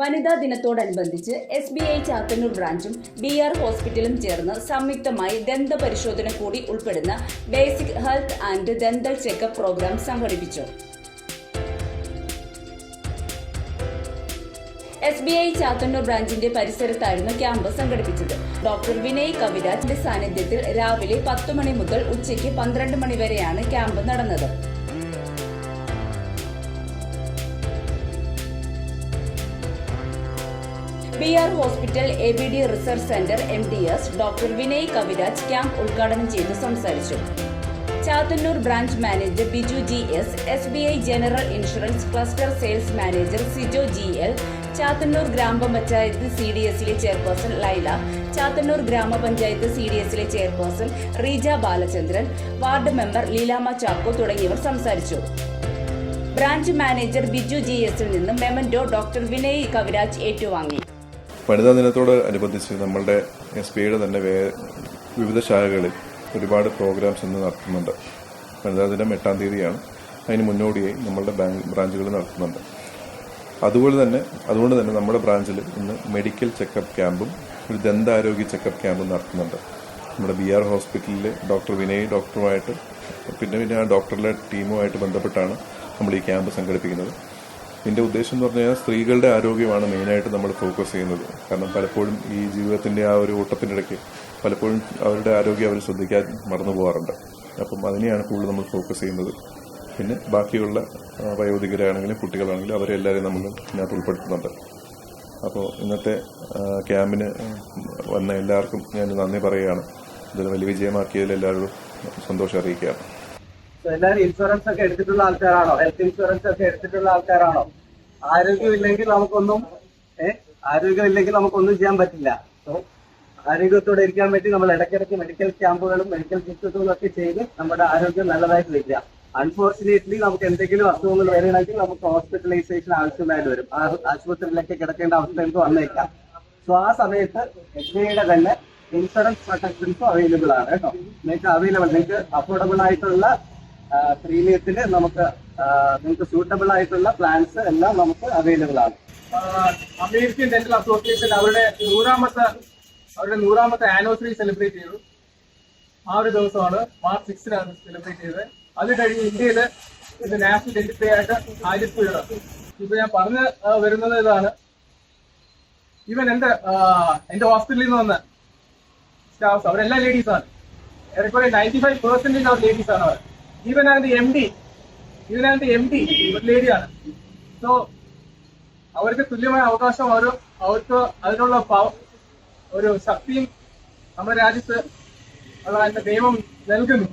വനിതാ ദിനത്തോടനുബന്ധിച്ച് S B I Chathannur ബ്രാഞ്ചും ബി ആർ ഹോസ്പിറ്റലും ചേർന്ന് സംയുക്തമായി ദന്ത പരിശോധന കൂടി ഉൾപ്പെടുന്ന basic health and dental checkup program സംഘടിപ്പിച്ചു. എസ് ബി ഐ ചാത്തന്നൂർ ബ്രാഞ്ചിന്റെ പരിസരത്തായിരുന്നു ക്യാമ്പ് സംഘടിപ്പിച്ചത്. ഡോക്ടർ വിനയ് കവിരാജിന്റെ സാന്നിധ്യത്തിൽ രാവിലെ പത്ത് മണി മുതൽ ഉച്ചയ്ക്ക് പന്ത്രണ്ട് മണി വരെയാണ് ക്യാമ്പ് നടന്നത്. B R hospital A B D research centre M D S doctor Vinay Kaviraj camp ഉദ്ഘാടനം ചെയ്ത് സംസാരിച്ചു. Chathannoor branch manager Biju G S S B I general insurance cluster sales manager Sijo G L Chathannoor ഗ്രാമപഞ്ചായത്ത് C D എസിലെ chairperson Laila Chathannoor ഗ്രാമപഞ്ചായത്ത് C D എസിലെ chairperson Reeja Balachandran ward member Leelamma Chacko തുടങ്ങിയവർ സംസാരിച്ചു. Branch manager Biju G എസിൽ നിന്നും memento doctor Vinay Kaviraj ഏറ്റുവാങ്ങി. വനിതാ ദിനത്തോട് അനുബന്ധിച്ച് നമ്മളുടെ എസ് പി ഐയുടെ തന്നെ വിവിധ ശാഖകളിൽ ഒരുപാട് പ്രോഗ്രാംസ് ഇന്ന് നടത്തുന്നുണ്ട്. വനിതാ ദിനം എട്ടാം തീയതിയാണ്. അതിന് മുന്നോടിയായി നമ്മളുടെ ബാങ്ക് ബ്രാഞ്ചുകൾ നടത്തുന്നുണ്ട്. അതുപോലെ തന്നെ അതുകൊണ്ട് തന്നെ നമ്മുടെ ബ്രാഞ്ചിൽ ഇന്ന് മെഡിക്കൽ ചെക്കപ്പ് ക്യാമ്പും ഒരു ദന്താരോഗ്യ ചെക്കപ്പ് ക്യാമ്പും നടത്തുന്നുണ്ട്. നമ്മുടെ ബി ആർ ഹോസ്പിറ്റലിൽ ഡോക്ടർ വിനയ് ഡോക്ടറുമായിട്ട് പിന്നെ പിന്നെ ആ ഡോക്ടറുടെ ടീമുമായിട്ട് ബന്ധപ്പെട്ടാണ് നമ്മൾ ഈ ക്യാമ്പ് സംഘടിപ്പിക്കുന്നത്. ഇതിന്റെ ഉദ്ദേശം എന്ന് പറഞ്ഞാൽ സ്ത്രീകളുടെ ആരോഗ്യമാണ് മെയിനായിട്ട് നമ്മൾ ഫോക്കസ് ചെയ്യുന്നത്. കാരണം പലപ്പോഴും ഈ ജീവിതത്തിന്റെ ആ ഒരു ഓട്ടത്തിനിടയ്ക്ക് പലപ്പോഴും അവരുടെ ആരോഗ്യം അവർ ശ്രദ്ധിക്കാൻ മറന്നു പോകാറുണ്ട്. അപ്പം അതിനെയാണ് കൂടുതൽ നമ്മൾ ഫോക്കസ് ചെയ്യുന്നത്. പിന്നെ ബാക്കിയുള്ള വയോധികരാണെങ്കിലും കുട്ടികളാണെങ്കിലും അവരെ എല്ലാവരെയും നമ്മൾ ഇതിനകത്ത് ഉൾപ്പെടുത്തുന്നുണ്ട്. അപ്പോൾ ഇന്നത്തെ ക്യാമ്പിന് വന്ന എല്ലാവർക്കും ഞാൻ നന്ദി പറയുകയാണ്. ഇതൊരു വലിയ വിജയമാക്കിയതിൽ എല്ലാവരും സന്തോഷം അറിയിക്കുകയാണ്. എല്ലാവരും ഇൻഷുറൻസ് ഒക്കെ എടുത്തിട്ടുള്ള ആൾക്കാരാണോ? ഹെൽത്ത് ഇൻഷുറൻസ് ഒക്കെ എടുത്തിട്ടുള്ള ആൾക്കാരാണോ? ആരോഗ്യമില്ലെങ്കിൽ നമുക്കൊന്നും ഏഹ് ആരോഗ്യമില്ലെങ്കിൽ നമുക്കൊന്നും ചെയ്യാൻ പറ്റില്ല. സോ ആരോഗ്യത്തോടെ ഇരിക്കാൻ വേണ്ടി നമ്മൾ ഇടയ്ക്കിടയ്ക്ക് മെഡിക്കൽ ക്യാമ്പുകളും മെഡിക്കൽ ചികിത്സകളും ഒക്കെ ചെയ്ത് നമ്മുടെ ആരോഗ്യം നല്ലതായിട്ട് വെക്കുക അൺഫോർച്ചുനേറ്റ്ലി നമുക്ക് എന്തെങ്കിലും അസുഖങ്ങൾ വരികയാണെങ്കിൽ നമുക്ക് ഹോസ്പിറ്റലൈസേഷൻ ആവശ്യമായിട്ട് വരും. ആശുപത്രിയിലൊക്കെ കിടക്കേണ്ട അവസ്ഥ നമുക്ക് വന്നേക്കാം. സോ ആ സമയത്ത് എസ് ഐയുടെ തന്നെ ഇൻഷുറൻസ് പ്രൊട്ടക്ഷൻസും അവൈലബിൾ ആണ് കേട്ടോ. നിങ്ങൾക്ക് അവൈലബിൾ നിങ്ങൾക്ക് അഫോർഡബിൾ ആയിട്ടുള്ള പ്രീമിയത്തിന് നമുക്ക് നിങ്ങൾക്ക് സൂട്ടബിൾ ആയിട്ടുള്ള പ്ലാൻസ് എല്ലാം നമുക്ക് അവൈലബിൾ ആണ്. അമേരിക്കൻ ഡെന്റൽ അസോസിയേഷൻ അവരുടെ നൂറാമത്തെ അവരുടെ നൂറാമത്തെ ആനിവേഴ്സറി സെലിബ്രേറ്റ് ചെയ്തു. ആ ഒരു ദിവസമാണ് മാർച്ച് സിക്സിനാണ് സെലിബ്രേറ്റ് ചെയ്തത്. അത് കഴിഞ്ഞ് ഇന്ത്യയിൽ ഇത് നാഷണൽ ഡെന്റിറ്റി ആയിട്ട് ആചരിക്കുകയാണ് ഇപ്പൊ ഞാൻ പറഞ്ഞു വരുന്നത് ഇതാണ്. ഇവൻ എന്റെ എന്റെ ഹോസ്പിറ്റലിൽ നിന്ന് വന്ന സ്റ്റാഫ് അവരെല്ലാം ലേഡീസ് ആണ്. ഏറെക്കുറെ നയന്റി ഫൈവ് പെർസെന്റേജ് അവർ ആണ് അവർ. ഈവൻ അതിന്റെ എം ഡി ഈവൻ അതിന്റെ എം ഡി ഒരു ലേഡിയാണ് സോ അവർക്ക് തുല്യമായ അവകാശം അവർ അവർക്ക് അതിനുള്ള ഒരു ശക്തിയും നമ്മുടെ രാജ്യത്ത് ഉള്ള അതിന്റെ നിയമം നൽകുന്നു.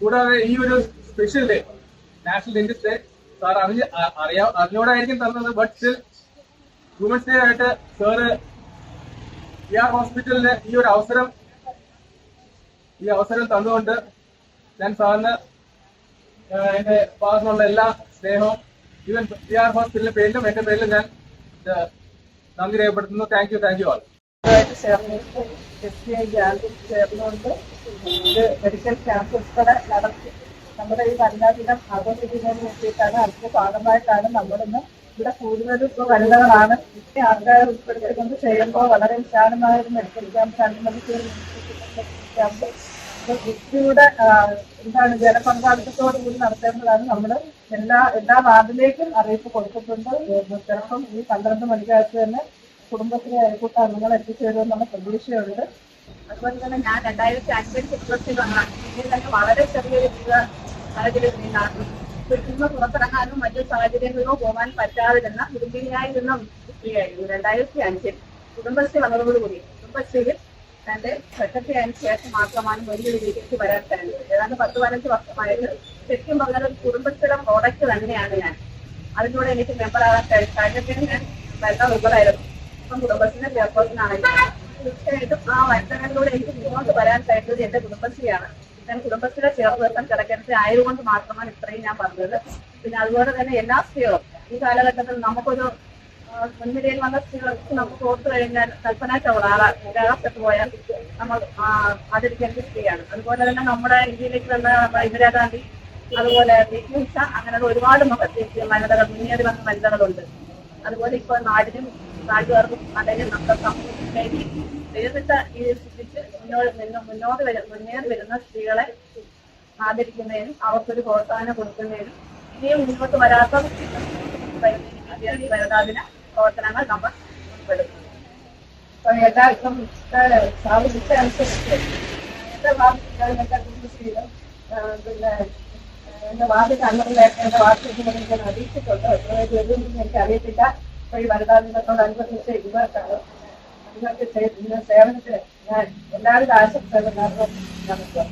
കൂടാതെ ഈ ഒരു special day national Indus day sir അറിഞ്ഞ അറിയാ അറിഞ്ഞോടായിരിക്കും തന്നത് ബട്ട് സ്റ്റിൽ വുമൻസ് ഡേ ആയിട്ട് സാറ് ഈ ആർ ഹോസ്പിറ്റലിന് ഈ ഒരു അവസരം ഈ അവസരം തന്നുകൊണ്ട് ഞാൻ സാറിന് എന്റെ ഭാഗത്തുനിന്നുള്ള എല്ലാ സ്നേഹവും ഈവൻ പി ആർ ഹോസ്പിറ്റലിന്റെ പേരിലും എന്റെ പേരിലും ഞാൻ നന്ദി രേഖപ്പെടുത്തുന്നു. Thank you thank you all medical camp ഉൾപ്പെടെ നടത്തി. നമ്മുടെ ഈ വനിതാ ദിനം ആഘോഷിക്കുന്നതിന് വേണ്ടിയിട്ടാണ് അതിന്റെ ഭാഗമായിട്ടാണ് നമ്മളിന്ന് ഇവിടെ കൂടുതലും ഇപ്പോൾ വനിതകളാണ് ഈ ആൾക്കാരെ ഉൾപ്പെടുത്തിക്കൊണ്ട് ചെയ്യുമ്പോൾ വളരെ വിശാലമായ ഒരു മെഡിക്കൽ ക്യാമ്പ് മണിക്കൂർ ക്യാമ്പ് കൃഷിയുടെ എന്താണ് ജനപങ്കാളിത്തത്തോടു കൂടി നടത്തേണ്ടതാണ് നമ്മൾ എല്ലാ എല്ലാ വാർഡിലേക്കും അറിയിപ്പ് കൊടുത്തിട്ടുണ്ട്. ചിലപ്പം ഈ പന്ത്രണ്ട് മണിക്കകത്ത് തന്നെ കുടുംബത്തിലെ അയൽക്കൂട്ട അംഗങ്ങൾ എത്തിച്ചേരുമെന്നുള്ള പ്രതീക്ഷയുണ്ട്. അതുപോലെ തന്നെ ഞാൻ രണ്ടായിരത്തി അഞ്ചിൽ ചിത്രത്തിൽ വന്ന ഇതിൽ തന്നെ വളരെ ചെറിയൊരു ജീവിത സാഹചര്യം നിന്നാണ് പുറത്തിറങ്ങാനും മറ്റു സാഹചര്യങ്ങളിലോ പോകാൻ പറ്റാതിരുന്ന കുടുംബിനിയായിരുന്ന സ്ത്രീയായിരുന്നു രണ്ടായിരത്തി അഞ്ചിൽ കുടുംബശ്രീ വന്നതോടുകൂടി. കുടുംബശ്രീയിൽ തന്റെ സെക്രട്ടറി ആയതിനു ശേഷം മാത്രമാണ് രീതിയിലേക്ക് വരാൻ കഴിഞ്ഞത് ഏതാണ്ട് പത്ത് പതിനഞ്ച് വർഷമായിട്ട് ശരിക്കും പറഞ്ഞാൽ ഒരു കുടുംബത്തിലെ പ്രോഡക്റ്റ് തന്നെയാണ് ഞാൻ. അതിലൂടെ എനിക്ക് മെമ്പറാകാൻ കഴിഞ്ഞു കഴിഞ്ഞപ്പോൾ ഞാൻ വനിതാ മെമ്പറായിരുന്നു ഇപ്പം കുടുംബത്തിന്റെ ചെയർപേഴ്സണാണെങ്കിൽ തീർച്ചയായിട്ടും ആ വനിതകളിലൂടെ എനിക്ക് മുന്നോട്ട് വരാൻ കഴിഞ്ഞത് എന്റെ കുടുംബശ്രീയാണ്. ഞാൻ കുടുംബശ്രീയുടെ ചെയർപേഴ്സൺ കിടക്കരുത് ആയതുകൊണ്ട് മാത്രമാണ് ഇത്രയും ഞാൻ പറഞ്ഞത്. പിന്നെ അതുപോലെ തന്നെ എല്ലാ സ്ത്രീകളും ഈ കാലഘട്ടത്തിൽ നമുക്കൊരു മുൻനിരയിൽ വന്ന സ്ത്രീകൾക്ക് നമുക്ക് ഓർത്തു കഴിഞ്ഞാൽ കൽപ്പന ചൗള പോയാൽ നമ്മൾ ആദരിക്കേണ്ട സ്ത്രീയാണ് അതുപോലെ തന്നെ നമ്മുടെ ഇന്ത്യയിലേക്ക് വന്ന ഇന്ദിരാഗാന്ധി അതുപോലെ ഉഷ അങ്ങനെയുള്ള ഒരുപാട് മഹത്യ വനിതകൾ മുന്നേറി വന്ന വനിതകളുണ്ട്. അതുപോലെ ഇപ്പോൾ നാടിനും നാട്ടുകാർക്കും അല്ലെങ്കിൽ നമ്മുടെ സമൂഹത്തിലേക്ക് നേരിട്ട ഈ ചിന്തിച്ച് മുന്നോട്ട് മുന്നോട്ട് മുന്നേറി വരുന്ന സ്ത്രീകളെ ആദരിക്കുന്നതിനും അവർക്കൊരു പ്രോത്സാഹനം കൊടുക്കുന്നതിനും ഇനിയും മുന്നോട്ട് വരാത്ത വരതാദിന പ്രവർത്തനങ്ങൾ നമ്മൾ ഉൾപ്പെടുത്തുന്നു. അപ്പൊ എല്ലാ ഇപ്പം സ്ഥാപിച്ച വാർഡ് പിന്നെ എന്റെ വാർഡിന്റെ അംഗങ്ങളിലേക്ക് എന്റെ വാർഡിൽ ഞാൻ അറിയിച്ചിട്ടുണ്ട്. എനിക്ക് അറിയത്തില്ല. അപ്പൊ ഈ വനിതാ ദിനത്തോടനുബന്ധിച്ച് ഇവർക്കാണ് സേവനത്തിന് ഞാൻ ആശംസകളും നമുക്ക്